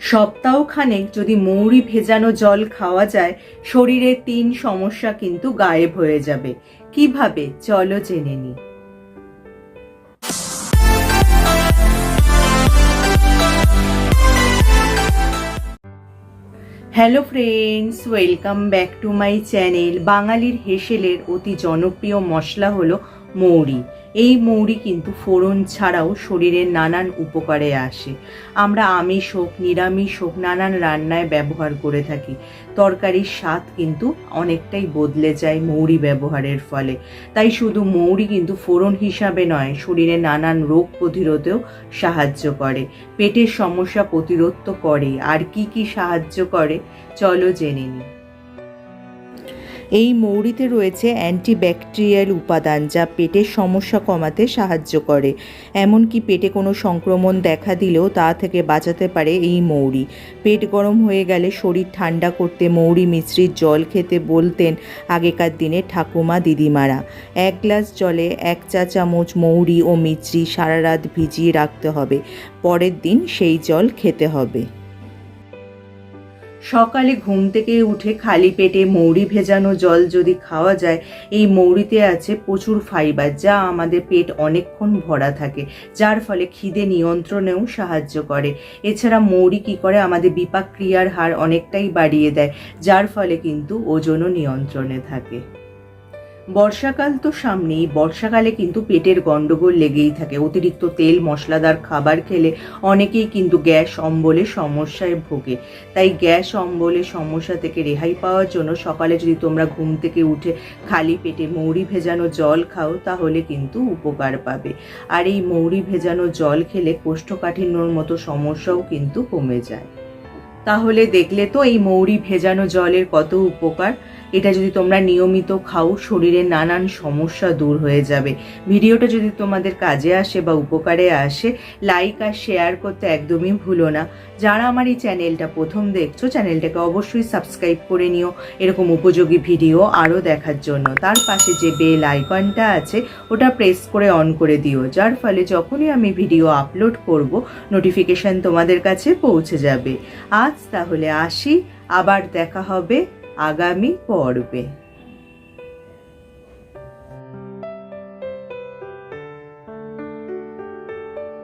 সপ্তাহখানেক যদি মৌরি ভেজানো জল খাওয়া যায় শরীরের তিন সমস্যা কিন্তু গায়েব হয়ে যাবে। কীভাবে? চলো জেনে নিই hello friends, welcome back to my channel. বাঙালির হেসেলের অতি জনপ্রিয় মশলা হলো মৌরি। এই মৌরি কিন্তু ফোড়ন ছাড়াও শরীরের নানান উপকারে আসে। আমরা আমিষ হোক, নিরামিষ হোক, নানান রান্নায় ব্যবহার করে থাকি। তরকারির স্বাদ কিন্তু অনেকটাই বদলে যায় মৌরি ব্যবহারের ফলে। তাই শুধু মৌরি কিন্তু ফোড়ন হিসাবে নয়, শরীরে নানান রোগ প্রতিরোধেও সাহায্য করে। পেটের সমস্যা প্রতিরোধ তো করে আর কি কি সাহায্য করে? চলো জেনে নিই। এই মৌরিতে রয়েছে অ্যান্টিব্যাকটেরিয়াল উপাদান যা পেটের সমস্যা কমাতে সাহায্য করে। এমনকি পেটে কোনো সংক্রমণ দেখা দিলেও তা থেকে বাঁচাতে পারে এই মৌরি। পেট গরম হয়ে গেলে শরীর ঠান্ডা করতে মৌরি মিশ্রির জল খেতে বলতেন আগেকার দিনে ঠাকুমা দিদিমারা। এক গ্লাস জলে এক চা চামচ মৌরি ও মিশ্রি সারা রাত ভিজিয়ে রাখতে হবে। পরের দিন সেই জল খেতে হবে। সকালে ঘুম থেকে উঠে খালি পেটে মৌরি ভেজানো জল যদি খাওয়া যায়, এই মৌরিতে আছে প্রচুর ফাইবার যা আমাদের পেট অনেকক্ষণ ভরা থাকে, যার ফলে খিদে নিয়ন্ত্রণেও সাহায্য করে। এছাড়া মৌরি কি করে আমাদের বিপাক ক্রিয়ার হার অনেকটাই বাড়িয়ে দেয়, যার ফলে কিন্তু ওজনও নিয়ন্ত্রণে থাকে। বর্ষাকাল তো সামনেই। বর্ষাকালে কিন্তু পেটের গন্ডগোল লেগেই থাকে। অতিরিক্ত তেল, মশলাদার খাবার খেলে অনেকেই কিন্তু গ্যাস অম্বলে সমস্যায় ভোগে। তাই গ্যাস অম্বলে সমস্যা থেকে রেহাই পাওয়ার জন্য সকালে যদি তোমরা ঘুম থেকে উঠে খালি পেটে মৌরি ভেজানো জল খাও, তাহলে কিন্তু উপকার পাবে। আর এই মৌরি ভেজানো জল খেলে কোষ্ঠকাঠিন্যর মতো সমস্যাও কিন্তু কমে যায়। তাহলে দেখলে তো এই মৌরি ভেজানো জলের কত উপকার। এটা যদি তোমরা নিয়মিত খাও, শরীরে নানান সমস্যা দূর হয়ে যাবে। ভিডিওটা যদি তোমাদের কাজে আসে বা উপকারে আসে লাইক আর শেয়ার করতে একদমই ভুলো না। যারা আমার এই চ্যানেলটা প্রথম দেখছ, চ্যানেলটাকে অবশ্যই সাবস্ক্রাইব করে নিও। এরকম উপযোগী ভিডিও আরও দেখার জন্য। তার পাশে যে বেল আইকনটা আছে, ওটা প্রেস করে অন করে দিও। যার ফলে যখনই আমি ভিডিও আপলোড করব নোটিফিকেশন তোমাদের কাছে পৌঁছে যাবে। আজ তাহলে আসি, আবার দেখা হবে। আগামী পর্বে।